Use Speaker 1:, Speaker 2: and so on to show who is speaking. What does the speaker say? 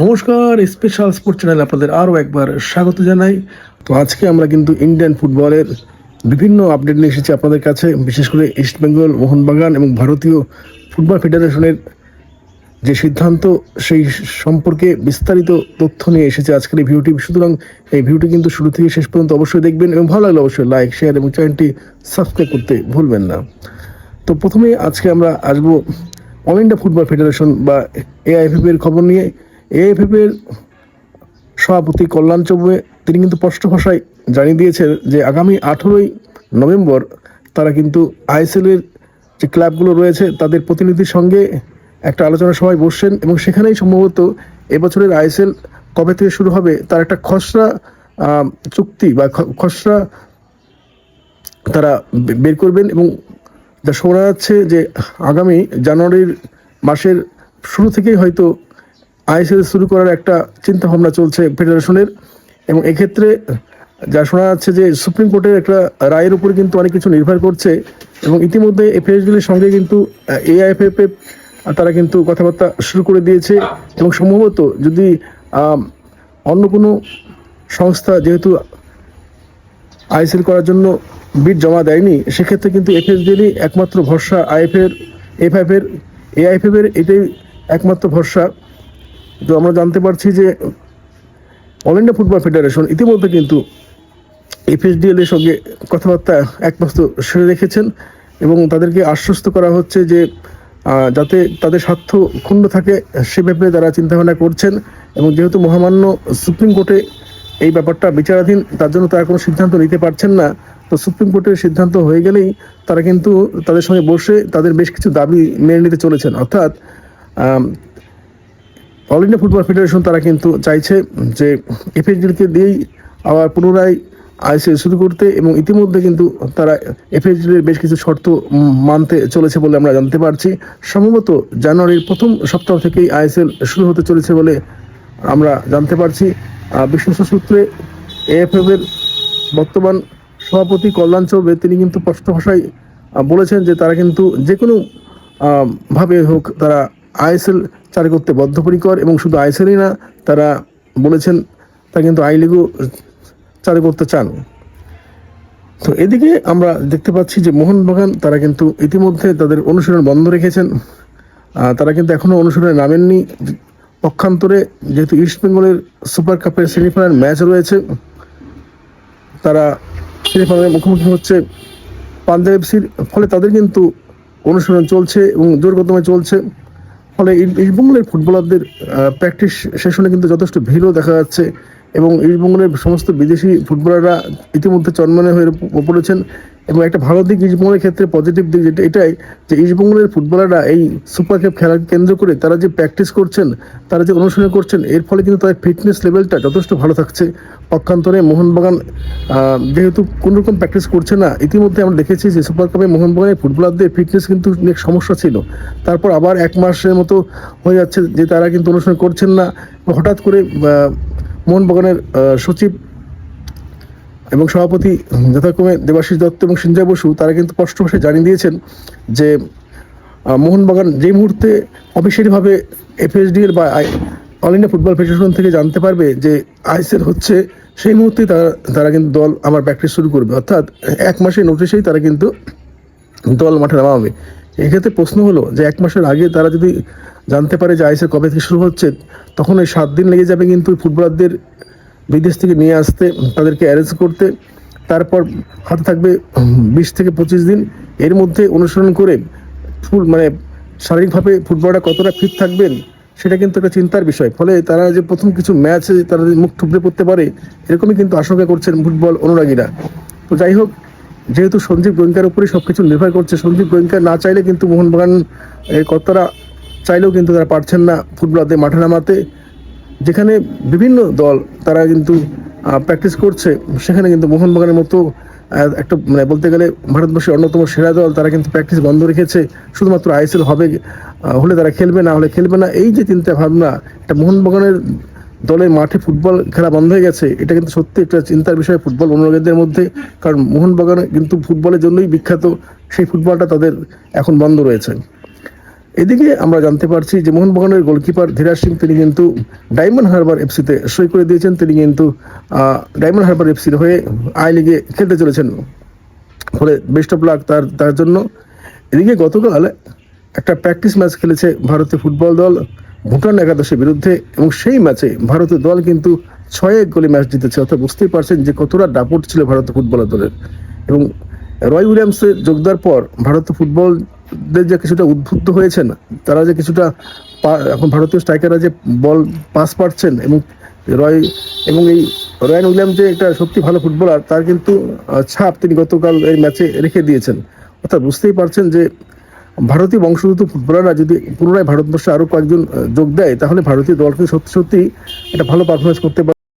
Speaker 1: নমস্কার special sports চ্যানেলে আপনাদের আরও একবার স্বাগত জানাই। তো আজকে আমরা কিন্তু ইন্ডিয়ান ফুটবলের বিভিন্ন আপডেট নিয়ে এসেছি আপনাদের কাছে, বিশেষ করে ইস্টবেঙ্গল মোহনবাগান এবং ভারতীয় ফুটবল ফেডারেশনের যে সিদ্ধান্ত, সেই সম্পর্কে বিস্তারিত তথ্য নিয়ে এসেছে আজকের এই ভিডিওটি। সুতরাং এই ভিডিওটি কিন্তু শুরু থেকে শেষ পর্যন্ত অবশ্যই দেখবেন এবং ভালো লাগলে অবশ্যই লাইক শেয়ার এবং চ্যানেলটি সাবস্ক্রাইব করতে ভুলবেন না। তো প্রথমে আজকে আমরা আসব অল ইন্ডিয়া ফুটবল ফেডারেশন বা এআইএফএফ এর খবর নিয়ে। এআইএফএফ এর সভাপতি কল্যাণ চৌবে, তিনি কিন্তু স্পষ্ট ভাষায় জানিয়ে দিয়েছেন যে আগামী আঠেরোই নভেম্বর তারা কিন্তু আইএসএল এর যে ক্লাবগুলো রয়েছে, তাদের প্রতিনিধির সঙ্গে একটা আলোচনা সভায় বসছেন এবং সেখানেই সম্ভবত এবছরের আইএসএল কবে থেকে শুরু হবে তার একটা খসড়া চুক্তি বা খসড়া তারা বের করবেন এবং যা শোনা যাচ্ছে যে আগামী জানুয়ারির মাসের শুরু থেকেই হয়তো আইএসএল শুরু করার একটা চিন্তা ভাবনা চলছে ফেডারেশনের এবং এক্ষেত্রে যা শোনা যাচ্ছে যে সুপ্রিম কোর্টের একটা রায়ের উপরে কিন্তু অনেক কিছু নির্ভর করছে এবং ইতিমধ্যে এফএসগুলির সঙ্গে কিন্তু এআইএফএফ তারা কিন্তু কথাবার্তা শুরু করে দিয়েছে এবং সম্ভবত যদি অন্য কোনো সংস্থা যেহেতু আইএসএল করার জন্য বিড জমা দেয়নি, সেক্ষেত্রে কিন্তু এফএসডিএলই একমাত্র ভরসা আইএফের এফআইএফের এআইএফএফের এটাই একমাত্র ভরসা। তো আমরা জানতে পারছি যে অল ইন্ডিয়া ফুটবল ফেডারেশন ইতিমধ্যে কিন্তু এফএসডিএল এর সঙ্গে কথাবার্তা একমাত্র সেরে রেখেছেন এবং তাদেরকে আশ্বস্ত করা হচ্ছে যে যাতে তাদের স্বার্থ ক্ষুণ্ণ থাকে সে ব্যাপারে তারা চিন্তাভাবনা করছেন এবং যেহেতু মহামান্য সুপ্রিম কোর্টে এই ব্যাপারটা বিচারাধীন, তার জন্য তারা কোনো সিদ্ধান্ত নিতে পারছেন না। তো সুপ্রিম কোর্টের সিদ্ধান্ত হয়ে গেলেই তারা কিন্তু তাদের সঙ্গে বসে তাদের বেশ কিছু দাবি মেনে নিতে চলেছেন। অর্থাৎ অল ইন্ডিয়া ফুটবল ফেডারেশন তারা কিন্তু চাইছে যে এফএসডিকে দিয়েই আবার পুনরায় আইসিএল শুরু করতে এবং ইতিমধ্যে কিন্তু তারা এফএসডির বেশ কিছু শর্ত মানতে চলেছে বলে আমরা জানতে পারছি। সম্ভবত জানুয়ারির প্রথম সপ্তাহ থেকেই আইএসএল শুরু হতে চলেছে বলে আমরা জানতে পারছি। বিশ্বস্ত সূত্রে এএফএফ এর বর্তমান সভাপতি কল্যাণ চৌবে তিনি কিন্তু স্পষ্ট ভাষায় বলেছেন যে তারা কিন্তু যে কোনো ভাবে হোক তারা আইএসএল চালু করতে বদ্ধপরিকর এবং শুধু আইএসএলই না, তারা বলেছেন তা কিন্তু আই লিগও চালু করতে চান। তো এদিকে আমরা দেখতে পাচ্ছি যে মোহনবাগান, তারা কিন্তু ইতিমধ্যে তাদের অনুশীলন বন্ধ রেখেছেন। তারা কিন্তু এখনও অনুশীলনে নামেননি। পক্ষান্তরে যেহেতু ইস্ট বেঙ্গলের সুপার কাপের সেমিফাইনাল ম্যাচ রয়েছে, তারা সেমিফাইনালের মুখোমুখি হচ্ছে পাঞ্জাব এফসির ফলে তাদের কিন্তু অনুশীলন চলছে এবং জোর চলছে। ফলে ইস্টবঙ্গলের ফুটবলারদের প্র্যাকটিস সেশনে কিন্তু যথেষ্ট ভিড়ও দেখা যাচ্ছে এবং ইস্টবেঙ্গলের সমস্ত বিদেশি ফুটবলাররা ইতিমধ্যে চন্মনে হয়ে পড়েছেন। এবং একটা ভালো দিক ইস্টবেঙ্গলের ক্ষেত্রে পজিটিভ দিক যেটা, এটাই যে ইস্টবেঙ্গলের ফুটবলাররা এই সুপার কাপ খেলাকে কেন্দ্র করে তারা যে প্র্যাকটিস করছেন, তারা যে অনুশীলন করছেন, এর ফলে কিন্তু তাদের ফিটনেস লেভেলটা যথেষ্ট ভালো থাকছে। পক্ষান্তরে মোহনবাগান যেহেতু কোনো রকম প্র্যাকটিস করছে না, ইতিমধ্যে আমরা দেখেছি যে সুপার কাপে মোহনবাগানের ফুটবলারদের ফিটনেস কিন্তু অনেক সমস্যা ছিল। তারপর আবার এক মাসের মতো হয়ে যাচ্ছে যে তারা কিন্তু অনুশীলন করছেন না। হঠাৎ করে মোহনবাগানের সচিব এবং সভাপতি যথাক্রমে দেবাশিস দত্ত এবং সঞ্জয় বসু, তারা কিন্তু স্পষ্ট ভাষায় জানিয়ে দিয়েছেন যে মোহনবাগান যেই মুহূর্তে অফিসিয়ালিভাবে এফএসডিএল বা অল ইন্ডিয়া ফুটবল ফেডারেশন থেকে জানতে পারবে যে আইসিএল হচ্ছে, সেই মুহূর্তে তারা তারা কিন্তু দল আমার প্র্যাকটিস শুরু করবে। অর্থাৎ এক মাসের নোটিশেই তারা কিন্তু দল মাঠে নামাবে এক্ষেত্রে প্রশ্ন হলো যে, এক মাসের আগে তারা যদি জানতে পারে যে আইসিএল কবে থেকে শুরু হচ্ছে, তখন ওই সাত দিন লেগে যাবে কিন্তু ফুটবলারদের বিদেশ থেকে নিয়ে আসতে, তাদেরকে অ্যারেঞ্জ করতে, তারপর হাতে থাকবে বিশ থেকে পঁচিশ দিন। এর মধ্যে অনুসরণ করে ফুল মানে শারীরিকভাবে ফুটবলাররা কতটা ফিট থাকবেন, সেটা কিন্তু একটা চিন্তার বিষয়। ফলে তারা যে প্রথম কিছু ম্যাচে তারা মুখ থুবড়ে পড়তে পারে, এরকমই কিন্তু আশঙ্কা করছেন ফুটবল অনুরাগীরা। তো যাই হোক, যেহেতু সঞ্জীব গোয়েঙ্কার উপরে সব কিছু নির্ভর করছে সঞ্জীব গোয়েঙ্কা না চাইলে কিন্তু মোহনবাগান কর্তারা চাইলেও কিন্তু তারা পারছেন না ফুটবলারদের মাঠে নামাতে। যেখানে বিভিন্ন দল তারা কিন্তু প্র্যাকটিস করছে, সেখানে কিন্তু মোহনবাগানের মতো একটা মানে বলতে গেলে ভারতবর্ষের অন্যতম সেরা দল তারা কিন্তু প্র্যাকটিস বন্ধ রেখেছে, শুধুমাত্র আইএসএল হবে হলে তারা খেলবে, না হলে খেলবে না। এই যে চিন্তা ভাবনা, এটা মোহনবাগানের দলের মাঠে ফুটবল খেলা বন্ধ হয়ে গেছে, এটা কিন্তু সত্যি একটা চিন্তার বিষয় ফুটবল অনুরাগীদের মধ্যে, কারণ মোহনবাগান কিন্তু ফুটবলের জন্যই বিখ্যাত, সেই ফুটবলটা তাদের এখন বন্ধ রয়েছে। এদিকে আমরা জানতে পারছি যে মোহনবাগানের গোলকিপার ধীরাজ সিং, তিনি কিন্তু ডায়মন্ড হারবার এফসিতে সই করে দিয়েছেন। তিনি কিন্তু ডায়মন্ড হারবার এফসির হয়ে আই লিগে খেলতে চলেছেন ফলে বেস্ট অফ লাক তার তার জন্য। এদিকে গতকাল একটা প্র্যাকটিস ম্যাচ খেলেছে ভারতীয় ফুটবল দল ভুটান একাদশের বিরুদ্ধে এবং সেই ম্যাচে ভারতীয় দল কিন্তু ছয় এক গোলে ম্যাচ জিতেছে। অর্থাৎ বুঝতেই পারছেন যে কতটা দাপট ছিল ভারতীয় ফুটবলার দলের। এবং রয় উইলিয়ামসে যোগ দেওয়ার পর ভারতীয় ফুটবলদের যে কিছুটা উদ্বুদ্ধ হয়েছেন, তারা যে কিছুটা এখন ভারতীয় স্ট্রাইকাররা যে বল পাস পাচ্ছেন এবং রয়, এবং এই রয়্যান উইলিয়াম যে একটা সত্যি ভালো ফুটবলার, তার কিন্তু ছাপ তিনি গতকাল এই ম্যাচে রেখে দিয়েছেন। অর্থাৎ বুঝতেই পারছেন যে ভারতীয় বংশোদ্ভূত ফুটবলাররা যদি পুনরায় ভারতবর্ষে আরও কয়েকজন যোগ দেয়, তাহলে ভারতীয় দলকে সত্যি সত্যি একটা ভালো পারফরমেন্স করতে পারে।